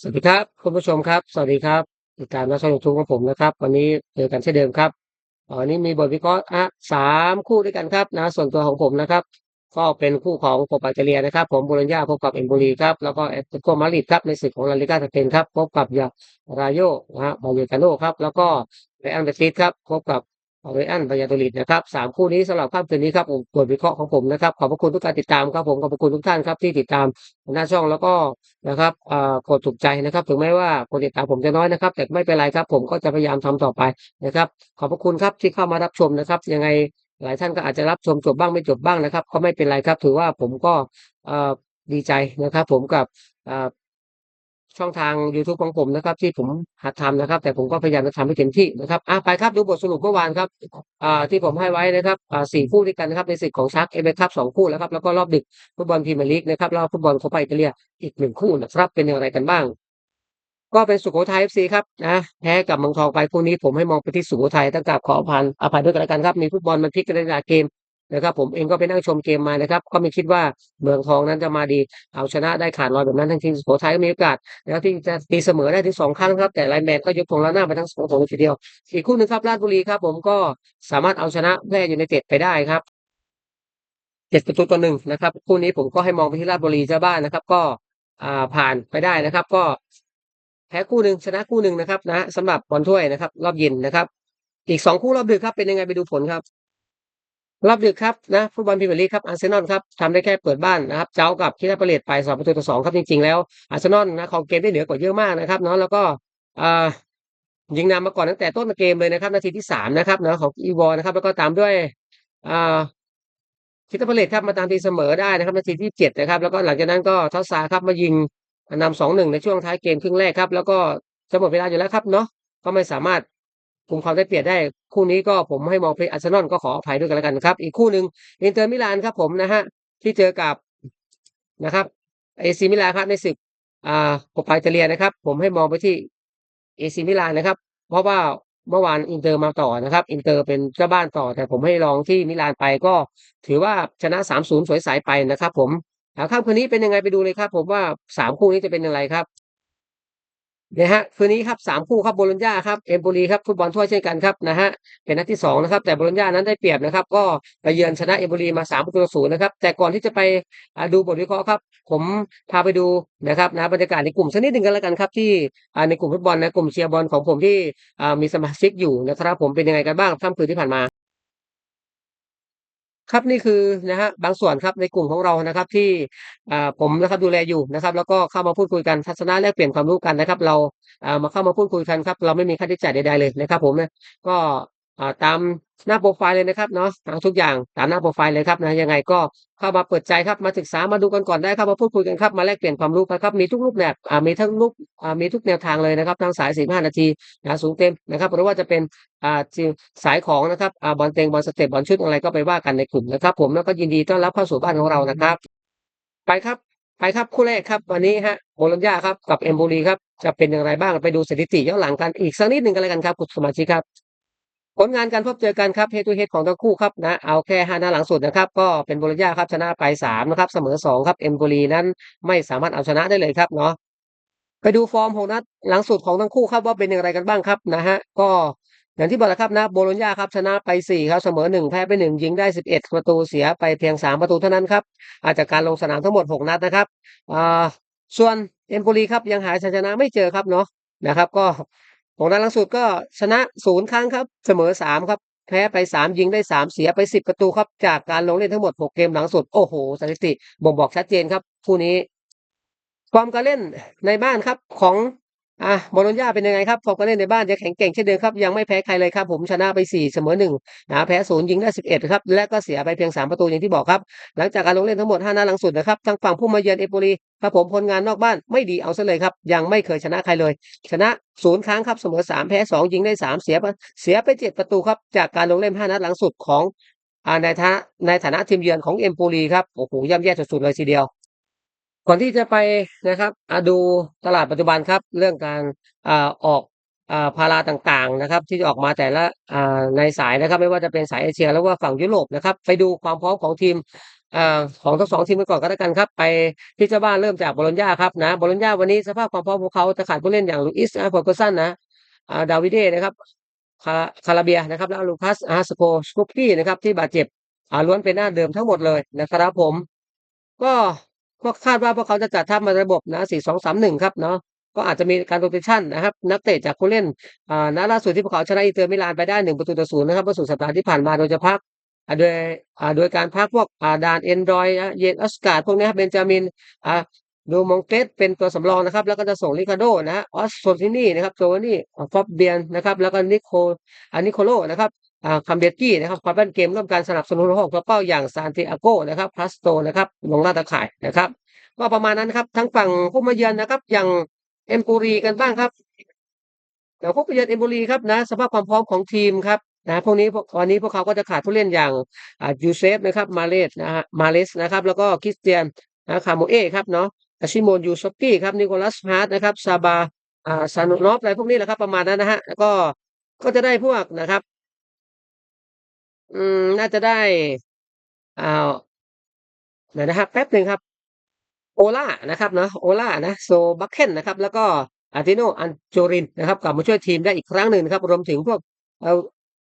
สวัสดีครับคุณผู้ชมครับ สวัสดีครับติดตามหน้าช่องยูทูบของผมนะครับ วันนี้เจอกันเช่นเดิมครับเอ่อวันนี้มีบทวิเคราะห์อะสามคู่ด้วยกันครับนะส่วนตัวของผมนะครับ ก็เป็นคู่ของโปาอิตาเลียนะครับ ผมโบโลญญาพบกับเอ็มโบลีครับแล้วก็แอตโกมาริดครับในศึกของลาลิกาสเปนครับพบกับยารายโยนะฮะบาเยกาโนครับแล้วก็เรอัลเบติสครับพบกับ เรอัลบายาโดลิดนะครับสามคู่นี้สำหรับค่ำคืนนี้ครับผมบทวิเคราะห์ของผมนะครับ ขอบพระคุณทุกการติดตามครับผมขอบพระคุณทุกท่านครับที่ติดตามหน้าช่องแล้วก็นะครับอ่ากดถูกใจนะครับ ถึงแม้ว่าคนติดตามผมจะน้อยนะครับ แต่ไม่เป็นไรครับ ผมก็จะพยายามทำต่อไปนะครับ ขอบพระคุณครับที่เข้ามารับชมนะครับ ยังไงหลายท่านก็อาจจะรับชมจบบ้างไม่จบบ้างนะครับ ก็ไม่เป็นไรครับ ถือว่าผมก็อ่อดีใจนะครับ ผมกับอ่า ช่องทางยูทูบของผมนะครับ ที่ผมหัดทำนะครับ แต่ผมก็พยายามจะทำให้เต็มที่นะครับอะไปครับดูบทสรุปเมื่อวานครับอ่าที่ผมให้ไว้นะครับอ่าสี่คู่ด้วยกันนะครับในศึกของชักเอเบครับสองคู่แล้วครับแล้วก็รอบดึกฟุตบอลพรีเมียร์ลีกนะครับแล้วฟุตบอลโคปาอิตาเลียอีกหนึ่งคู่นะครับเป็นอย่างไรกันบ้าง ก็เป็นสุโขทัย FC ครับนะแพ้กับเมืองทองไปคู่นี้ผมให้มองไปที่สุโขทัยตั้งกราบขออภัยอภัยด้วยกันแล้วกันครับมีฟุตบอลมันพลิกกันในหลาเกม นะครับ ผมเองก็ไปนั่งชมเกมมานะครับ ก็ไม่คิดว่าเมืองทองนั้นจะมาดีเอาชนะได้ขาดลอยแบบนั้นทั้งทีมสุโขทัยก็มีโอกาสนะครับที่จะตีเสมอได้ถึงสองครั้งครับแต่ไลน์แมนก็ยกธงล้านหน้าไปทั้งสองธงทีเดียว อีกคู่หนึ่งครับราชบุรีครับ ผมก็สามารถเอาชนะแพร่ยูไนเต็ดไปได้ครับเจ็ดประตูต่อหนึ่งนะครับคู่นี้ผมก็ให้มองไปที่ราชบุรีเจ้าบ้านนะครับ ก็อ่าผ่านไปได้นะครับ ก็แพ้คู่หนึ่งชนะคู่หนึ่งนะครับ นะสำหรับบอลถ้วยนะครับ รอบเย็นนะครับ อีกสองคู่รอบดึกครับเป็นยังไงไปดูผลครับ รอบดึกครับนะฟุตบอลพรีเมียร์ลีกครับอาร์เซนอลครับทำได้แค่เปิดบ้านนะครับเจ้ากับคิราเปเลตไปสองประตูต่อสองครับจริงๆแล้วอาร์เซนอลนะของเกมได้เหนือกว่าเยอะมากนะครับเนาะแล้วก็ยิงนำมาก่อนตั้งแต่ต้นเกมเลยนะครับนาทีที่สามนะครับเนาะของอีวอนะครับแล้วก็ตามด้วยอ่าคริสตัลพาเลซครับมาตามตีเสมอได้นะครับนาทีที่เจ็ดนะครับแล้วก็หลังจากนั้นก็ทอสซาครับมายิงนำสองหนึ่งในช่วงท้ายเกมครึ่งแรกครับแล้วก็จะหมดเวลาอยู่แล้วครับเนาะก็ไม่สามารถ คุมความได้เปรียบได้ คู่นี้ก็ผมให้มองไปอาร์เซนอลก็ขออภัยด้วยกันแล้วกันครับ อีกคู่หนึ่งอินเตอร์มิลานครับผมนะฮะที่เจอกับนะครับเอซีมิลานครับในศึกอ่าโคปาอิตาเลียนะครับ ผมให้มองไปที่เอซีมิลานนะครับ เพราะว่าเมื่อวานอินเตอร์มาต่อนะครับ อินเตอร์เป็นเจ้าบ้านต่อ แต่ผมให้ลองที่มิลานไปก็ ถือว่าชนะ 3-0 สวยสายไปนะครับ ผมหาค่ำคืนนี้เป็นยังไงไปดูเลยครับ ผมว่า 3 คู่นี้จะเป็นอย่างไรครับ นะฮะคืนนี้ครับ3คู่ครับโบโลญญาครับเอมโปลีครับฟุตบอลถ้วยเช่นกันครับนะฮะเป็นนัดที่2นะครับแต่โบโลญญานั้นได้เปรียบนะครับ ก็ไปเยือนชนะเอมโปลีมา3ประตูต่อ0นะครับแต่ก่อนที่จะไปดูบทวิเคราะห์ครับ ผมพาไปดูนะครับนะบรรยากาศในกลุ่มสักนิดหนึ่งกันแล้วกันครับ ที่ในกลุ่มฟุตบอลนะกลุ่มเชียร์บอลของผมที่มีสมาชิกอยู่นะครับ ผมเป็นยังไงกันบ้างค่ำคืนที่ผ่านมา ครับนี่คือนะฮะบางส่วนครับในกลุ่มของเรานะครับที่อ่าผมนะครับดูแลอยู่นะครับ แล้วก็เข้ามาพูดคุยกันทัศนะแลกเปลี่ยนความรู้กันนะครับ เราอ่ามาเข้ามาพูดคุยกันครับ เราไม่มีค่าใช้จ่ายใดๆเลยนะครับ ผมนะก็ ตามหน้าโพรไฟล์เลยนะครับเนาะทั้งทุกอย่างตามหน้าโพรไฟล์เลยครับนะยังไงก็เข้ามาเปิดใจครับมาศึกษามาดูกันก่อนได้ครับมาพูดคุยกันครับมาแลกเปลี่ยนความรู้ครับมีทุกรูปแบบมีทั้งรูปมีทุกแนวทางเลยนะครับทั้งสาย45นาทีนะสูงเต็มนะครับหรือว่าจะเป็นสายของนะครับบอลเต็งบอลสเต็ปบอลชุดอะไรก็ไปว่ากันในกลุ่มนะครับ ผมแล้วก็ยินดีต้อนรับเข้าสู่บ้านของเรานะครับ ไปครับไปครับคู่แรกครับ วันนี้ฮะโบโลญญาครับกับเอมโบลีครับจะเป็นอย่างไรบ้างไปดูสถิติย้อนหลังกันอีกสักนิดหนึ่งกันแล้วกันครับคุณสมาชิกครับ ผลงานการพบเจอกันครับ head to head ของทั้งคู่ครับนะเอาแค่ห้าหน้าหลังสุดนะครับก็เป็นโบโลญญาครับชนะไปสามนะครับเสมอสองครับเอ็มโบลีนั้นไม่สามารถเอาชนะได้เลยครับเนาะไปดูฟอร์มของนัดหลังสุดของทั้งคู่ครับว่าเป็นอย่างไรกันบ้างครับนะฮะก็อย่างที่บอกแล้วครับนะโบโลญญาครับชนะไป4ครับเสมอ1แพ้ไป1ยิงได้ 11 ประตูเสียไปเพียง 3 ประตูเท่านั้นครับอาจจากการลงสนามทั้งหมด 6 นัดนะครับอ่าส่วนเอ็มโปลีครับยังหาชัยชนะไม่เจอครับเนาะนะครับ ก็ ของนัดหลังสุดก็ชนะศูนย์ครั้งครับ เสมอสามครับแพ้ไป 3 ยิงได้ 3 เสียไป 10 ประตูครับ จากการลงเล่นทั้งหมด 6 เกมหลังสุด โอ้โห สถิติบ่งบอกชัดเจนครับ คู่นี้ ความการเล่นในบ้านครับของ อ่าโบโลญญาเป็นยังไงครับฟอร์มการเล่นในบ้านยังแข็งแกร่งเช่นเดิมครับ ยังไม่แพ้ใครเลยครับ ผมชนะไป 4 เสมอ1นะแพ้0ยิงได้ 11 ครับ และก็เสียไปเพียง 3 ประตูอย่างที่บอกครับ หลังจากการลงเล่นทั้งหมด 5 นัดหลังสุดนะครับทางฝั่งผู้มาเยือนเอโปลีครับผมผลงานนอกบ้านไม่ดีเอาซะเลยครับ ยังไม่เคยชนะใครเลย ชนะ0ครั้งครับเสมอ 3 แพ้ 2 ยิงได้ 3 เสียไปเสียไป 7 ประตูครับจากการลงเล่น 5 นัดหลังสุดของอ่าในฐานะในฐานะทีมเยือนของเอมโปลีครับโอ้โหย่ำแย่สุดๆเลยทีเดียว ก่อนที่จะไปนะครับอ่าดูตลาดปัจจุบันครับ เรื่องการอออกอพาราต่างๆนะครับ ที่จะออกมาแต่ละในสายนะครับ ไม่ว่าจะเป็นสายเอเชียหรือว่าฝั่งยุโรปนะครับ ไปดูความพร้อมของทีมอของทั้งสองทีมกันก่อนก็แล้วกันครับ ไปที่เจ้าบ้านเริ่มจากบโลลญญาครับนะบโลลญญาวันนี้สภาพความพร้อมของเขาจะขาดผู้เล่นอย่างลูอิสนะฟอร์กสันนะดาวิเดนะครับคาราเบียนะครับแล้วลูคัสอาสโกสกุปปี้นะครับที่บาดเจ็บล้วนเป็นหน้าเดิมทั้งหมดเลยนะครับผม ก็ ก็คาดว่าพวกเขาจะจัดทัพมาระบบนะ4-2-3-1ครับเนาะก็อาจจะมีการ rotation นะครับ นักเตะจากผู้เล่นอ่านัดล่าสุดที่พวกเขาชนะอินเตอร์มิลานไปได้1ประตูต่อ0นย์นะครับเมื่อสุดสัปดาห์ที่ผ่านมาโดยจะพักโดยอ่าโดยการพักพวกอ่าดานเอนดรอยนะเยนอสการ์พวกนี้ครับเบนจามินอ่าดูมองเกตเป็นตัวสำรองนะครับ แล้วก็จะส่งลิคาโดนะออสโซตินี่นะครับโจวานี่ฟอบเบียนนะครับ แล้วก็นิโคอานิโคโลนะครับ คัมเบตกี้นะครับความเป็นเกมร่วมการสนับสนุนของตัวเป้าอย่างซานติอาโกนะครับพลัสโตนะครับลงลาตะข่ายนะครับก็ประมาณนั้นครับทั้งฝั่งผู้มาเยือนนะครับ อย่างเอมโปรีกันบ้างครับเดี๋ยวพวกไปเยือนเอมโปรีครับนะสภาพความพร้อมของทีมครับนะพวกนี้พวกวันนี้พวกเขาก็จะขาดผู้เล่นอย่างอ่ายูเซฟนะครับมาเลสนะฮะมาเลสนะครับ แล้วก็คริสเตียนนะคาโมเอครับเนาะอาชิโมนยูซอฟกี้ครับนิโคลัสฮาร์ดนะครับซาบาอ่าซานุนอฟอะไรพวกนี้แหละครับประมาณนั้นนะฮะแล้วก็ก็จะได้พวกนะครับ อืม น่าจะได้ อ่าไหนนะครับ แป๊บหนึ่งครับ โอล่านะครับเนาะโอล่านะโซบัคเคนนะครับ แล้วก็อาติโนอันโจรินนะครับ กลับมาช่วยทีมได้อีกครั้งหนึ่งนะครับ รวมถึงพวกเอา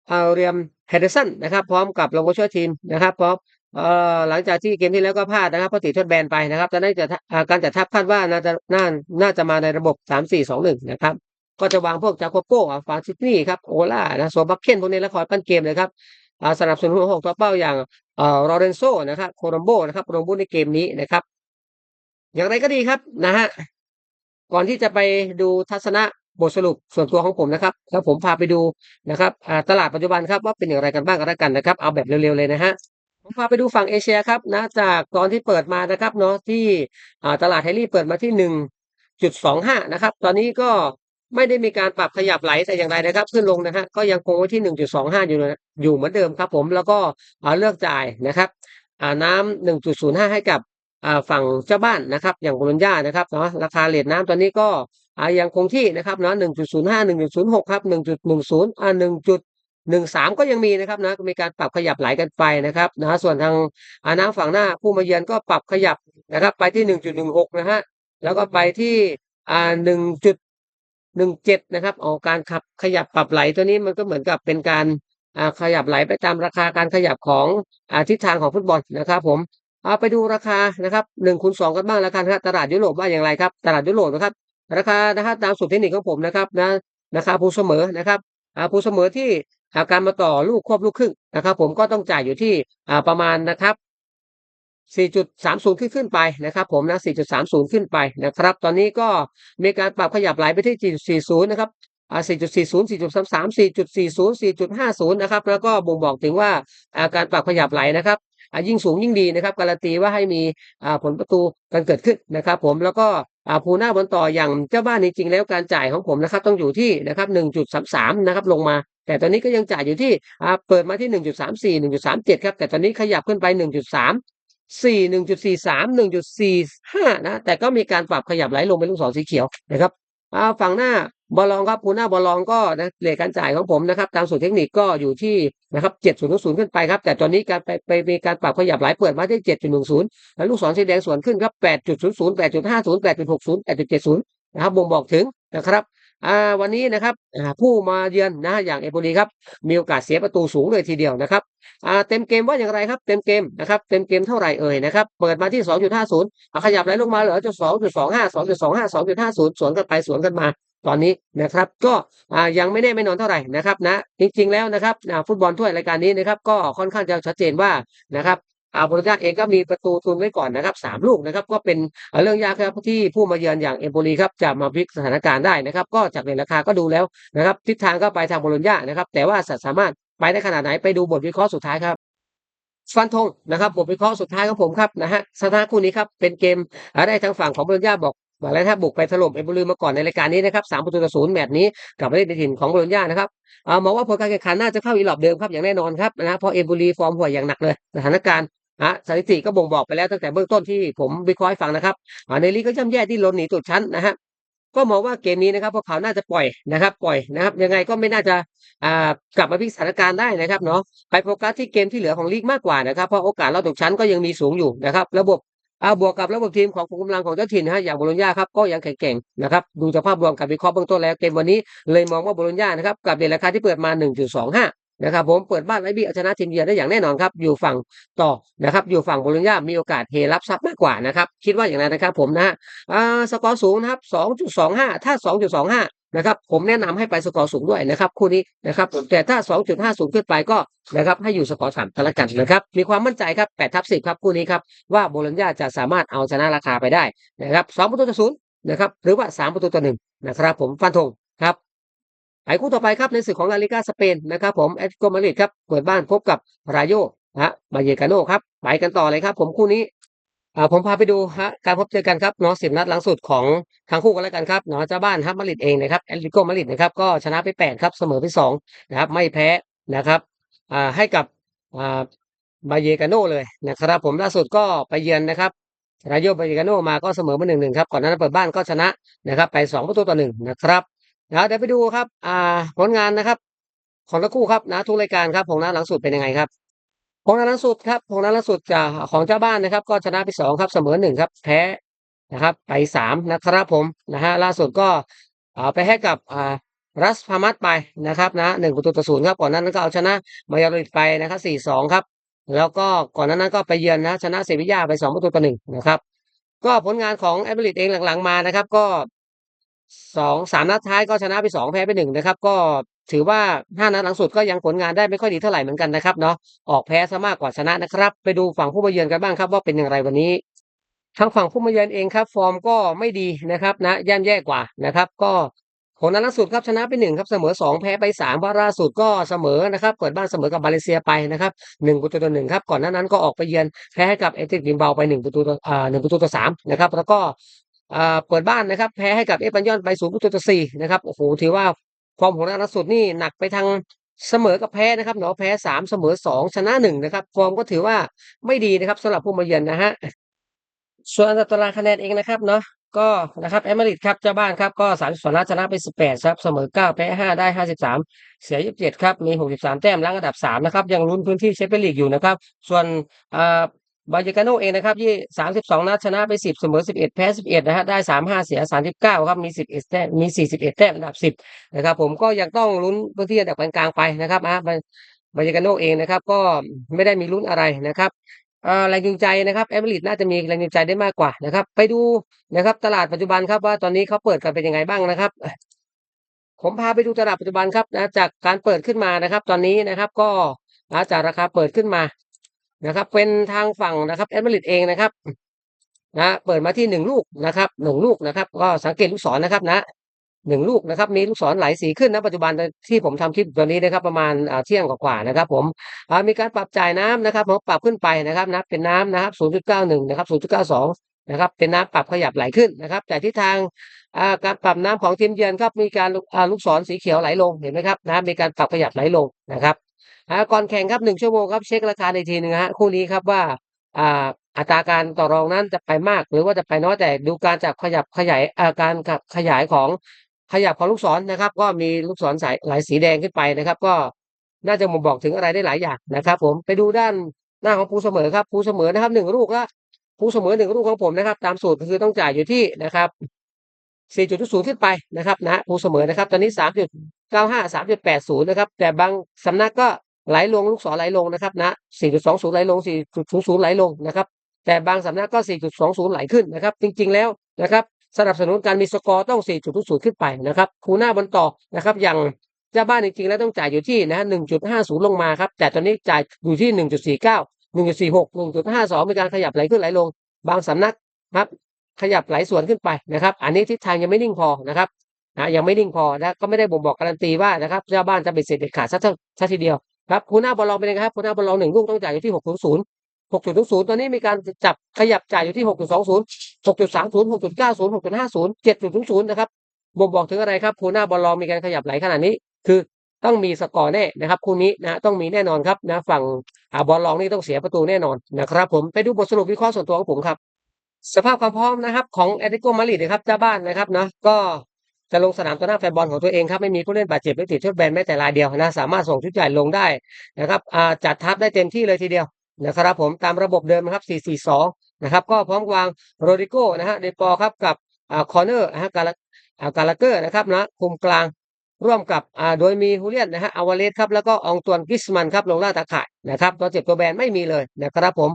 เอาเรียมเฮเดสันนะครับ พร้อมกับลงมาช่วยทีมนะครับพร้อมเอ่อหลังจากที่เกมที่แล้วก็พลาดนะครับเพราะติดทษแบนไปนะครับจะได้จะอ่าการจัดทัพคาดว่าน่าจะน่าน่าจะมาในระบบ 3-4-2-1 นะครับ ก็จะวางพวกจาโคโก้ฟานซิดนีย์ครับโอล่านะโซบัคเคนพวกนี้แล้วคอยปั้นเกมเลยครับ สนับสนุนหัวหกตัวเป้าอย่างเอ่อลอเรนโซนะครับโคลัมโบนะครับลงบุญในเกมนี้นะครับ อย่างไรก็ดีครับนะฮะก่อนที่จะไปดูทัศนะบทสรุปส่วนตัวของผมนะครับแล้วผมพาไปดูนะครับตลาดปัจจุบันครับว่าเป็นอย่างไรกันบ้างก็แล้วกันนะครับเอาแบบเร็วๆเลยนะฮะผมพาไปดูฝั่งเอเชียครับนะจากตอนที่เปิดมานะครับเนาะที่ตลาดไทยลีเปิดมาที่หนึ่งจุดสองห้านะครับ ตอนนี้ก็ ไม่ได้มีการปรับขยับไหลแต่อย่างไรนะครับ ขึ้นลงนะฮะก็ยังคงไว้ที่หนึ่งจุดสองห้าอยู่นะอยู่เหมือนเดิมครับ ผมแล้วก็อ่าเลือกจ่ายนะครับน้ำหนึ่งจุดศูนย์ห้าให้กับฝั่งเจ้าบ้านนะครับ อย่างโบโลญญานะครับเนาะราคาเลทน้ำตอนนี้ก็ยังคงที่นะครับเนาะ 1.05 1.06 ครับ 1.10อ่า1.13ก็ยังมีนะครับนะมีการปรับขยับไหลกันไปนะครับนะส่วนทางอาน้ำฝั่งหน้าผู้มาเยือนก็ปรับขยับนะครับ ไปที่1.16นะฮะแล้วก็ไปที่อ่า1.17น หนึ่งเจ็ดนะครับออการขับขยับปรับไหลตัวนี้มันก็เหมือนกับเป็นการขยับไหลไปตามราคาการขยับของอทิศทางของฟุตบอลนะครับ ผมเอาไปดูราคานะครับ1คูณ2กันบ้างแล้วกันครับตลาดยุโรปว่าอย่างไรครับ ตลาดยุโรปนะครับ ราคานะครับตามสูตรเทคนิคของผมนะครับนะราคาภูเสมอนะครับอ่าภูเสมอที่อาการมาต่อลูกควบลูกครึ่งนะครับ ผมก็ต้องจ่ายอยู่ที่ประมาณนะครับ 4.30 ขึ้นขึ้นไปนะครับผมนะ 4.30 ขึ้นไปนะครับ ตอนนี้ก็มีการปรับขยับไหลไปที่ 4.40 นะครับอ่า4.40 4.33 4.40 4.50 นะครับ แล้วก็บ่งบอกถึงว่าการปรับขยับไหลนะครับยิ่งสูงยิ่งดีนะครับ การันตีว่าให้มีผลประตูกันเกิดขึ้นนะครับผมแล้วก็ภูหน้าบอลต่ออย่างเจ้าบ้านจริงๆแล้วการจ่ายของผมนะครับ ต้องอยู่ที่นะครับ 1.33 นะครับ ลงมาแต่ตอนนี้ก็ยังจ่ายอยู่ที่เปิดมาที่ 1.34 1.37 ครับ แต่ตอนนี้ขยับขึ้นไป 1.3 4 1.43 1.45 นะ แต่ก็มีการปรับขยับไหลลงเป็นลูกศรสีเขียวนะครับอ่าฝั่งหน้าบอลลองครับคูหน้าบอลลองก็นะเรทการจ่ายของผมนะครับ ตามสูตรเทคนิคก็อยู่ที่นะครับ7.00 ขึ้นไปครับ แต่ตอนนี้การไปไปมีการปรับขยับไหลเปิดมาที่ 7.10 แล้วลูกศรสีแดงสวนขึ้นครับ 8.00 8.50 8.60 8.70 นะครับบ่งบอกถึงนะครับ อ่าวันนี้นะครับอ่าผู้มาเยือนนะอย่างเอโบลีครับมีโอกาสเสียประตูสูงเลยทีเดียวนะครับอ่าเต็มเกมว่าอย่างไรครับ เต็มเกมนะครับเต็มเกมเท่าไหร่เอ่ยนะครับเปิดมาที่ 2.50อ่าขยับไหลลงมาเหลือจุด2.25 2.25 2.50สวนกันไปสวนกันมาตอนนี้นะครับก็ยังไม่แน่ไม่นอนเท่าไหร่นะครับนะจริงๆแล้วนะครับฟุตบอลถ้วยรายการนี้นะครับก็ค่อนข้างจะชัดเจนว่านะครับ อ่าโบโลญญาเองก็มีประตูทุนไว้ก่อนนะครับสามลูกนะครับก็เป็นเรื่องยากครับที่ผู้มาเยือนอย่างเอมโปลีครับจะมาพลิกสถานการณ์ได้นะครับก็จากในราคาก็ดูแล้วนะครับทิศทางก็ไปทางโบโลญานะครับแต่ว่าสามารถไปได้ขนาดไหนไปดูบทวิเคราะห์สุดท้ายครับฟันธงนะครับบทวิเคราะห์สุดท้ายของผมครับนะฮะสถานคู่นี้ครับเป็นเกมอ่าได้ทางฝั่งของโบโลญญาบอกบอกแล้วถ้าบุกไปถล่มเอมโปลีมาก่อนในรายการนี้นะครับสามประตูต่อศูนย์แมตช์นี้กลับมาเล่นในถิ่นของโบโลญญานะครับเอามองว่าผลการแข่งขันน่าจะเข้าอีหลอบเดิมครับอย่างแน่นอนครับนะเพราะเอมโปลีฟอร์มห่วยอย่างหนักเลยสถานการณ์ อะสถิติก็บ่งบอกไปแล้วตั้งแต่เบื้องต้นที่ผมวิเคราะห์ให้ฟังนะครับอ่าในลีกก็ย่ำแย่ที่ล้นหนีตกชั้นนะฮะก็มองว่าเกมนี้นะครับพวกเขาน่าจะปล่อยนะครับ ปล่อยนะครับ ยังไงก็ไม่น่าจะอ่ากลับมาพลิกสถานการณ์ได้นะครับเนาะไปโฟกัสที่เกมที่เหลือของลีกมากกว่านะครับเพราะโอกาสเราตกชั้นก็ยังมีสูงอยู่นะครับ ระบบอ่าบวกกับระบบทีมของขุมกำลังของเจ้าถิ่นฮะอย่างโบโลญญาครับก็ยังแข็งแกร่งนะครับดูจากภาพรวมการวิเคราะห์เบื้องต้นแล้วเกมวันนี้เลยมองว่าโบโลญญานะครับกับเดชราคาที่เปิดมา 1.25 นะครับผมเปิดบ้านไร้บี้เอาชนะทีมเยือนได้อย่างแน่นอนครับ อยู่ฝั่งต่อนะครับ อยู่ฝั่งโบโลญญามีโอกาสเทรับทรัพย์มากกว่านะครับ คิดว่าอย่างนั้นนะครับผมนะฮะสกอร์สูงนะครับ 2.25 ถ้า 2.25 นะครับ ผมแนะนำให้ไปสกอร์สูงด้วยนะครับ คู่นี้นะครับ แต่ถ้า 2.50 ขึ้นไปก็นะครับให้อยู่สกอร์สามกันละกันนะครับ มีความมั่นใจครับ8ทับ10 ครับคู่นี้ครับว่าโบโลญญาจะสามารถเอาชนะราคาไปได้นะครับ2ประตูต่อศูนย์นะครับ หรือว่า 3 ประตูต่อหนึ่งนะครับ ผมฟันธง ไปคู่ต่อไปครับในศึกของลาลิกาสเปนนะครับผมแอตติโกมาดริดครับเปิดบ้านพบกับรายโยฮะบาเยกาโนครับไปกันต่อเลยครับ ผมคู่นี้อ่าผมพาไปดูฮะการพบเจอกันครับเนาะสิบนัดหลังสุดของทั้งคู่กันแล้วกันครับเนาะเจ้าบ้านครับมาริดเองนะครับแอตติโกมาริดนะครับก็ชนะไปแปดครับเสมอไปสองนะครับไม่แพ้นะครับอ่าให้กับอ่าบาเยกาโนเลยนะครับผมล่าสุดก็ไปเยือนนะครับรายโยบาเยกาโนมาก็เสมอมาหนึ่งหนึ่งครับก่อนหนานั้นเปิดบ้านก็ชนะนะครับไปสองประตูต่อหนึ่งนะครับ นะเดี๋ยวไปดูครับ อ่า ผลงานนะครับ ของทั้งคู่ครับนะทุกรายการครับของนัดหลังสุดเป็นยังไงครับของนัดหลังสุดครับของนัดหลังสุดจากของเจ้าบ้านนะครับ ก็ชนะไปสองครับเสมอหนึ่งครับ แพ้นะครับ ไปสามนะครับผมนะฮะล่าสุดก็อ่าไปให้กับอ่ารัสพามัสไปนะครับนะหนึ่งประตูต่อศูนย์ครับก่อนหนานั้นก็เอาชนะมายาริดไปนะครับสี่สองครับ แล้วก็ก่อนหนานั้นก็ไปเยือนนะชนะเซบีย่าไปสองประตูต่อหนึ่งนะครับ ก็ผลงานของแอตเลติกเองหลังๆมานะครับ ก็ สองสามนัดท้ายก็ชนะไปสองแพ้ไปหนึ่งนะครับ ก็ถือว่าห้านัดหลังสุดก็ยังผลงานได้ไม่ค่อยดีเท่าไหร่เหมือนกันนะครับเนาะออกแพ้ซะมากกว่าชนะนะครับ ไปดูฝั่งผู้มาเยือนกันบ้างครับ ว่าเป็นอย่างไรวันนี้ทางฝั่งผู้มาเยือนเองครับ ฟอร์มก็ไม่ดีนะครับนะย่ำแย่กว่านะครับ ก็ผลนัดล่าสุดครับชนะไปหนึ่งครับเสมอสองแพ้ไปสามเพราล่าสุดก็เสมอนะครับเปิดบ้านเสมอกับมาเลเซียไปนะครับหนึ่งประตูต่อหนึ่งครับก่อนหน้านั้นก็ออกไปเยือนแพ้ให้กับเอติกบิมเบาไปหนึ่งประตูต่ออ่าหนึ่งประตูต่อสามนะครับแล้วก็ เปิดบ้านนะครับ แพ้ให้กับเอสปันยอนไปศูนย์ประตูต่อสี่นะครับโอ้โหถือว่าฟอร์มของนัดล่าสุดนี่หนักไปทางเสมอกับแพ้นะครับเนาะแพ้สามเสมอสองชนะหนึ่งนะครับฟอร์มก็ถือว่าไม่ดีนะครับสำหรับผู้มาเยือนนะฮะส่วนอันดับตารางคะแนนเองนะครับเนาะก็นะครับแอมริดครับเจ้าบ้านครับก็สามสองนัดชนะไปสิบแปดครับเสมอเก้าแพ้ห้าได้ห้าสิบสามเสียยี่สิบเจ็ดครับมีหกสิบสามแต้มล้างอันดับสามนะครับยังลุ้นพื้นที่แชมเปี้ยนลีกอยู่นะครับ ส่วนอ่า บาเยกาโนเองนะครับยี่สามสิบสองนัดชนะไปสิบเสมอสิบเอ็ดแพ้สิบเอ็ดนะฮะได้สามห้าเสียสามสิบเก้าครับมีสิบเอ็ดแต้มมีสี่สิบเอ็ดแต้มอันดับสิบนะครับผมก็ยังต้องลุ้นเพื้นที่อันดับกลางๆไปนะครับอะบาเยกาโนเองนะครับก็ไม่ได้มีลุ้นอะไรนะครับแรงจูงใจนะครับแอมเบริดน่าจะมีแรงจูงใจได้มากกว่านะครับ ไปดูนะครับตลาดปัจจุบันครับว่าตอนนี้เขาเปิดกันเป็นยังไงบ้างนะครับ ผมพาไปดูตลาดปัจจุบันครับนะจากการเปิดขึ้นมานะครับ ตอนนี้นะครับก็จากราคาเปิดขึ้นมา นะครับ เป็นทางฝั่งนะครับแอดมาริดเองนะครับนะเปิดมาที่หนึ่งลูกนะครับหนึ่งลูกนะครับ ก็สังเกตลูกศรนะครับนะหนึ่งลูกนะครับ มีลูกศรไหลสีขึ้นนะปัจจุบันที่ผมทำคลิปตัวนี้นะครับ ประมาณเที่ยงกว่าๆนะครับ ผมมีการปรับจ่ายน้ำนะครับผมปรับขึ้นไปนะครับนะเป็นน้ำนะครับ 0.91 นะครับ 0.92 นะครับ เป็นน้ำปรับขยับไหลขึ้นนะครับ แต่ทิศทางการปรับน้ำของทีมเยือนครับมีการลูกอ่าลูกศรสีเขียวไหลลงเห็นไหมครับนะมีการปรับขยับไหลลงนะครับ อ่าก่อนแข่งครับหนึ่งชั่วโมงครับเช็คราคาในทีหนึ่งฮะคู่นี้ครับว่าอ่าอัตราการต่อรองนั้นจะไปมาก หรือว่าจะไปน้อยแต่ดูการจากขยับขยายอาการขับขยายของขยับของลูกศรนะครับ ก็มีลูกศรสายหลายสีแดงขึ้นไปนะครับ ก็น่าจะบ่งบอกถึงอะไรได้หลายอย่างนะครับ ผมไปดูด้านหน้าของภูเสมอครับภูเสมอนะครับหนึ่งลูกละภูเสมอหนึ่งลูกของผมนะครับ ตามสูตรก็คือต้องจ่ายอยู่ที่นะครับสี่จุดศูนย์ขึ้นไปนะครับนะภูเสมอนะครับ ตอนนี้ สามจุดเก้าห้าสามจุดแปดศูนย์นะครับ แต่บางสำนักก็ไหลลงลูกศรไหลลงนะครับนะสี่จุดสองศูนย์ไหลลงสี่จุดศูนย์ศูนย์ไหลลงนะครับ แต่บางสำนักก็สี่จุดสองศูนย์ไหลขึ้นนะครับ จริง ๆ แล้วนะครับสนับสนุนการมีสกอร์ต้องสี่จุดศูนย์ขึ้นไปนะครับคูหน้าบนต่อนะครับอย่างเจ้าบ้านจริงๆแล้วต้องจ่ายอยู่ที่นะหนึ่งจุดห้าศูนย์ลงมาครับ แต่ตอนนี้จ่ายอยู่ที่หนึ่งจุดสี่เก้าหนึ่งจุดสี่หกหนึ่งจุดห้าสองมีการขยับไหลขึ้นไหลลง บางสำนักครับขยับไหลสวนขึ้นไปนะครับ อันนี้ทิศทางยังไม่นิ่งพอนะครับ นะยังไม่นิ่งพอนะก็ไม่ได้บ่งบอกการันตีว่านะครับเจ้าบ้านจะเป็นเสร็จเด็ดขาดซะซะทีเดียวครับคูหน้าบอลลองเป็นยังไงครับคูหน้าบอลลองหนึ่งลูกต้องจ่ายอยู่ที่หกศูนย์ศูนย์หกจุดศูนย์ตอนนี้มีการจับขยับจ่ายอยู่ที่หกจุดสองศูนย์หกจุดสามศูนย์หกจุดเก้าศูนย์หกจุดห้าศูนย์เจ็ดจุดศูนย์นะครับบ่งบอกถึงอะไรครับคูหน้าบอลลองมีการขยับไหลขนาดนี้ คือต้องมีสกอร์แน่นะครับคู่นี้นะต้องมีแน่นอนครับนะฝั่งบอลลองนี่ต้องเสียประตูแน่นอนนะครับผมไปดูบทสรุปวิเคราะห์ส่วนตัวของผมครับสภาพความพร้อมนะครับของแอตเลติโกมาดริดนะครับเจ้าบ้านนะครับนะก็ จะลงสนามต่อหน้าแฟนบอลของตัวเองครับไม่มีผู้เล่นบาดเจ็บหรือติดทดแบนแม้แต่รายเดียวนะสามารถส่งชุดใหญ่ลงได้นะครับจัดทัพได้เต็มที่เลยทีเดียวนะครับผมตามระบบเดิมนะครับ 4-4-2 นะครับก็พร้อมวางโรดิโก้นะฮะเดปอครับกับอคอร์เนอร์นะฮะกาลากาลาเกอร์นะครับนะคุมกลางร่วมกับโดยมีฮูเลียนนะฮะอาวาเลสครับแล้วก็องตวนกิสมันครับลงล่าตาข่ายนะครับตัวเจ็บตัวแบนไม่มีเลยนะครับผม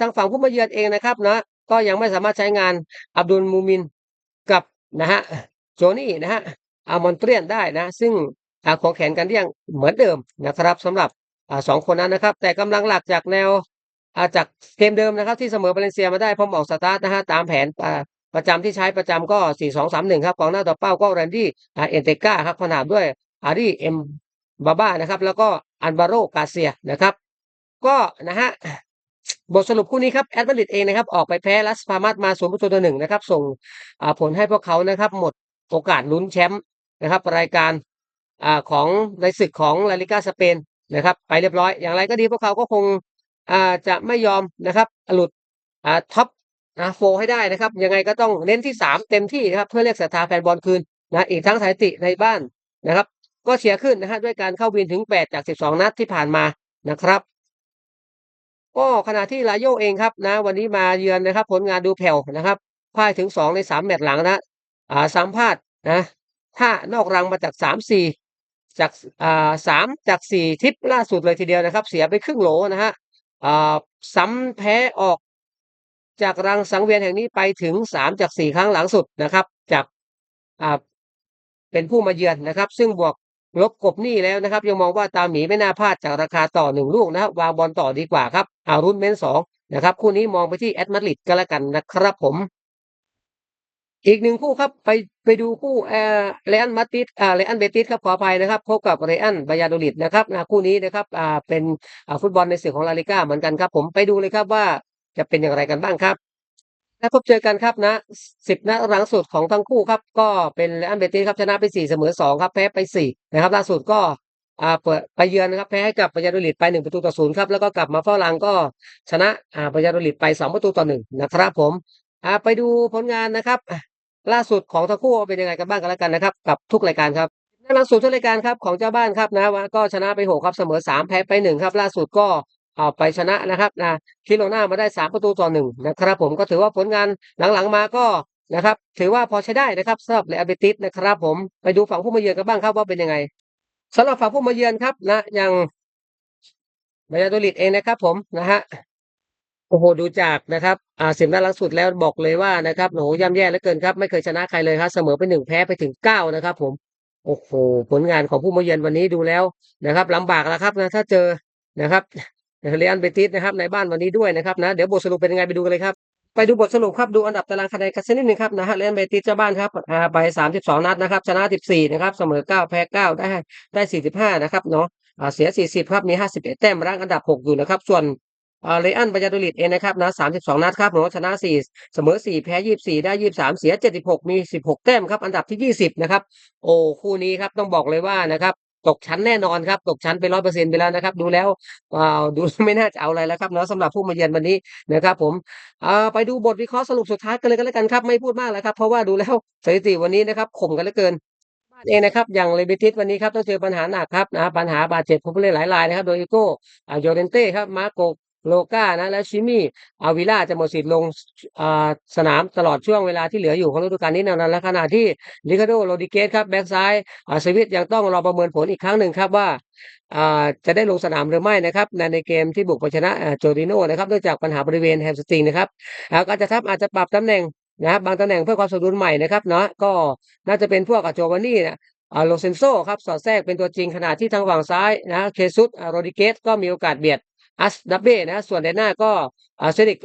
ทางฝั่งผู้มาเยือนเองนะครับนะก็ยังไม่สามารถใช้งานอับดุลมูมินกับนะฮะ โจนี่นะฮะอามอนเตรียนได้นะ ซึ่งอของแขนกันเรียงเหมือนเดิมนะครับสำหรับอสองคนนั้นนะครับ แต่กำลังหลักจากแนวาจากเกมเดิมนะครับ ที่เสมอบาเลนเซียมาได้พร้อมออกสตาร์ทนะฮะตามแผนประจำที่ใช้ประจำก็ 4-2-3-1 ครับกองหน้าต่อเป้าก็แรนดี้เอ็นเตกาครับขนาบด้วยอารีเอ็มบาบ้านะครับ แล้วก็อันบาโรกาเซียนะครับ ก็นะฮะบทสรุปคู่นี้ครับแอดมาดริดเองนะครับ ออกไปแพ้ลัสพามัสมา0ประตูต่อหนึ่งนะครับ ส่งผลให้พวกเขานะครับ หมด โอกาสลุ้นแชมป์นะครับ รายการอของในศึกของลาลิกาสเปนนะครับไปเรียบร้อย อย่างไรก็ดีพวกเขาก็คงจะไม่ยอมนะครับหลุดท็อปนะโฟให้ได้นะครับ ยังไงก็ต้องเน้นที่สามเต็มที่นะครับ เพื่อเรียกศรัทธาแฟนบอลคืนนะอีกทั้งสถิติในบ้านนะครับ ก็เชียขึ้นนะฮะด้วยการเข้าวินถึง 8 จาก 12 นัดที่ผ่านมานะครับ ก็ขณะที่ลาโยเองครับนะวันนี้มาเยือนนะครับ ผลงานดูแผ่วนะครับพ่ายถึง 2 ใน 3 แมตช์หลังนะ อ่าสามพลาดนะถ้านอกรังมาจาก3 4จากอ่าสามจาก4ทิปล่าสุดเลยทีเดียวนะครับ เสียไปครึ่งโหลนะฮะอ่าซ้ำแพ้ออกจากรังสังเวียนแห่งนี้ไปถึง3จาก4ครั้งหลังสุดนะครับ จากอ่าเป็นผู้มาเยือนนะครับ ซึ่งบวกลบกบหนี้แล้วนะครับ ยังมองว่าตาหมีไม่น่าพลาดจากราคาต่อ1ลูกนะครับวางบอลต่อดีกว่าครับอารุนเมนสองนะครับ คู่นี้มองไปที่แอตมาดริดก็แล้วกันนะครับผม อีกหนึ่งคู่ครับไปไปดูคู่เออเรอัลมาดริดอ่าเรอัลเบติสครับขออภัยนะครับพบกับเรอัลบายาโดลิดนะครับนะคู่นี้นะครับอ่าเป็นอ่าฟุตบอลในศึกของลาลิก้าเหมือนกันครับ ผมไปดูเลยครับว่าจะเป็นอย่างไรกันบ้างครับและพบเจอกันครับนะสิบนัดหลังสุดของทั้งคู่ครับ ก็เป็นเรอัลเบติสครับชนะไปสี่เสมอสองครับแพ้ไปสี่นะครับล่าสุดก็อ่าเปิดไปเยือนนะครับแพ้ให้กับบายาโดลิดไปหนึ่งประตูต่อศูนย์ครับแล้วก็กลับมาเฝ้ารังก็ชนะอ่าบายาโดลิดไปสองประตูต่อหนึ่งนะครับ ผมอ่าไปดูผลงานนะครับ ล่าสุดของทั้งคู่เป็นยังไงกันบ้างกันแล้วกันนะครับ กับทุกรายการครับล่าสุดทุกรายการครับของเจ้าบ้านครับนะว่าก็ชนะไปหกครับเสมอสามแพ้ไปหนึ่งครับ ล่าสุดก็เอาไปชนะนะครับนะคิโลนามาได้สามประตูต่อหนึ่งนะครับผมก็ถือว่าผลงานหลังๆมาก็นะครับถือว่าพอใช้ได้นะครับสำหรับเรอัลเบติสนะครับผมไปดูฝั่งผู้มาเยือนกันบ้างครับว่าเป็นยังไงสำหรับฝั่งผู้มาเยือนครับนะอย่างบายาโดลิดเองนะครับผมนะฮะ โอ้โหดูจากนะครับอ่าสิบนัดล่าสุดแล้วบอกเลยว่านะครับโหย่ำแย่เหลือเกินครับไม่เคยชนะใครเลยครับเสมอไปหนึ่งแพ้ไปถึงเก้านะครับผมโอ้โหผลงานของผู้มาเยือนวันนี้ดูแล้วนะครับลำบากแล้วครับนะถ้าเจอนะครับเรอัลเบติสนะครับในบ้านวันนี้ด้วยนะครับนะเดี๋ยวบทสรุปเป็นยังไงไปดูกันเลยครับไปดูบทสรุปครับดูอันดับตารางคะแนนกันสักนิดหนึ่งครับนะฮะเรอัลเบติสเจ้าบ้านครับอ่าไปสามสิบสองนัดนะครับชนะสิบสี่นะครับเสมอเก้าแพ้เก้าได้ได้สี่สิบห้านะครับเนาะอ่าเสียสี่สิบครับมีห้าสิบเอ็ดแต้มรั้งอันดับหกอยู่นะครับส่วน เรอัลบายาโดลิดเองนะครับนะ32นัดครับหนูชนะ4เสมอ4แพ้24ได้23เสีย76มี16แต้มครับ อันดับที่20นะครับ โอ้คู่นี้ครับต้องบอกเลยว่านะครับตกชั้นแน่นอนครับ ตกชั้นไป100%ไปแล้วนะครับ ดูแล้วว้าวดูไม่น่าจะเอาอะไรแล้วครับเนาะสำหรับผู้มาเยือนวันนี้นะครับผมอ่าไปดูบทวิเคราะห์สรุปสุดท้ายกันเลยก็แล้วกันครับ ไม่พูดมากแล้วครับ เพราะว่าดูแล้วสถิติวันนี้นะครับข่มกันเหลือเกินบ้านเองนะครับอย่างเลเบติสวันนี้ครับต้องเจอปัญหาหนักครับนะปัญหาบาดเจ็บผู้เล่นหลายรายนะครับ โดยอีโก้อาโยเรนเต้ครับมาโก โลกานะและชิมี่อาวิล่าจะหมดสิทธิ์ลงสนามตลอดช่วงเวลาที่เหลืออยู่ของฤดูกาลนี้แนวนั้นและขณะที่ลิคาโดโรดิเกสครับแบ็กซ้ายอ่าสวิตยังต้องรอประเมินผลอีกครั้งหนึ่งครับว่าจะได้ลงสนามหรือไม่นะครับในในเกมที่บุกไปชนะโจริโนนะครับเนื่องจากปัญหาบริเวณแฮมสตริงนะครับอาก็จะทับอาจจะปรับตำแหน่งนะครับบางตำแหน่งเพื่อความสมดุลใหม่นะครับเนาะก็น่าจะเป็นพวกอาโจวานี่นะอาโลเซนโซครับสอดแทรกเป็นตัวจริงขณะที่ทางฝั่งซ้ายนะเคซุสอ่าโรดิเกสก็มีโอกาสเบียด อัสดับเบ้นะส่วนในหน้าก็อ่าเซริก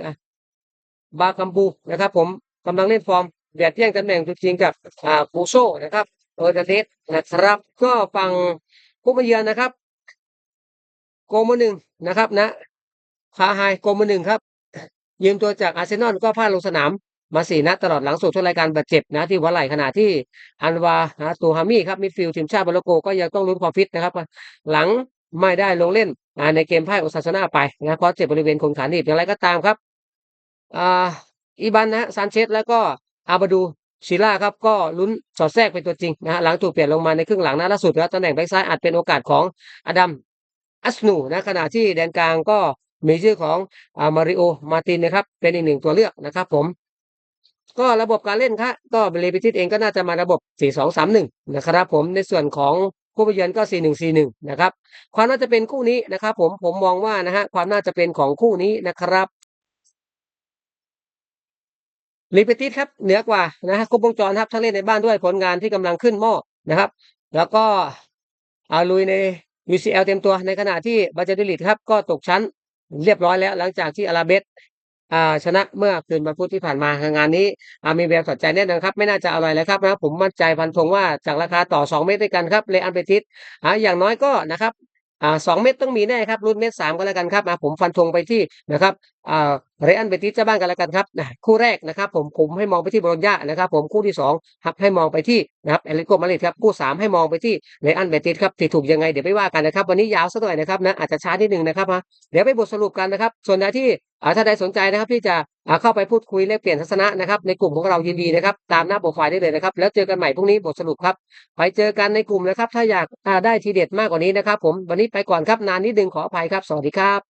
บาคัมบูนะครับผมกำลังเล่นฟอร์มเบียดแย่งตำแหน่งตัวจริงกับบูโซนะครับเออร์เดเนสนะครับ ก็ฝั่งผู้มาเยือนนะครับ โกมือหนึ่งนะครับนะคาไฮโกมือหนึ่งครับ ยืมตัวจากอาร์เซนอลก็พลาดลงสนามมาสี่นัดตลอดหลังสุดทุกรายการบาดเจ็บนะที่หัวไหลขณะที่อันวาตูฮามีครับมิดฟิลด์ทีมชาติโมร็อกโกก็ยังต้องลุ้นความฟิตนะครับ หลังไม่ได้ลงเล่น ในเกมไพ่ายโอซาซูนาไปนะเพราะเจ็บบริเวณโคนขาหนีบอย่างไรก็ตามครับอีบันนะฮะซานเชสแล้วก็อาบาดูชิล่าครับก็ลุ้นสอดแทรกเป็นตัวจริงนะฮะหลังถูกเปลี่ยนลงมาในครึ่งหลังนะล่าสุดครับตำแหน่งแบ็กซ้ายอาจเป็นโอกาสของอดัมอัสนูนะขณะที่แดนกลางก็มีชื่อของอามาริโอมาตินนะครับเป็นอีกหนึ่งตัวเลือกนะครับผม ก็ระบบการเล่นครับก็เบลเบติสเองก็น่าจะมาระบบ 4-2-3-1 นะครับผมในส่วนของ ผู้ไปเยือนก็ 4-1-4-1 นะครับ ความน่าจะเป็นคู่นี้นะครับ ผมผมมองว่านะฮะความน่าจะเป็นของคู่นี้นะครับลิเบติสครับเหนือกว่านะฮะครบวงจรครับถ้าเล่นในบ้านด้วยผลงานที่กำลังขึ้นหม้อนะครับ แล้วก็เอาลุยใน UCL เต็มตัวในขณะที่บาเจดิลิตครับก็ตกชั้นเรียบร้อยแล้ว หลังจากที่อาราเบส ชนะเมื่อคืนวันพุธที่ผ่านมางานนี้มีแววสนใจแน่นอนครับ ไม่น่าจะอร่อยเลยครับนะผมมั่นใจพันธงว่าจากราคาต่อ 2 เมตรด้วยกันครับเลอันเปติสอย่างน้อยก็นะครับอ่าสองเม็ดต้องมีแน่ครับรุ่นเม็ดสามก็แล้วกันครับผมฟันธงไปที่นะครับ เรอันเบติสเจ้าบ้านกันแล้วกันครับนะคู่แรกนะครับผมผมให้มองไปที่โบโลญญานะครับผมคู่ที่สองครับให้มองไปที่นะครับเอลิโกมาดริดครับคู่สามให้มองไปที่เรอันเบติสครับที่ถูกยังไงเดี๋ยวไปว่ากันนะครับ วันนี้ยาวสักหน่อยนะครับนะอาจจะช้านิดนึงนะครับฮะเดี๋ยวไปบทสรุปกันนะครับ ส่วนใดที่อ่าถ้าใดสนใจนะครับที่จะอ่าเข้าไปพูดคุยแลกเปลี่ยนทัศนะนะครับในกลุ่มของเรายินดีนะครับตามหน้าโปรไฟล์ได้เลยนะครับแล้วเจอกันใหม่พรุ่งนี้บทสรุปครับไปเจอกันในกลุ่มนะครับ ถ้าอยากได้ทีเด็ดมากกว่านี้นะครับ ผมวันนี้ไปก่อนครับนานนิดนึงขออภัยครับสวัสดีครับ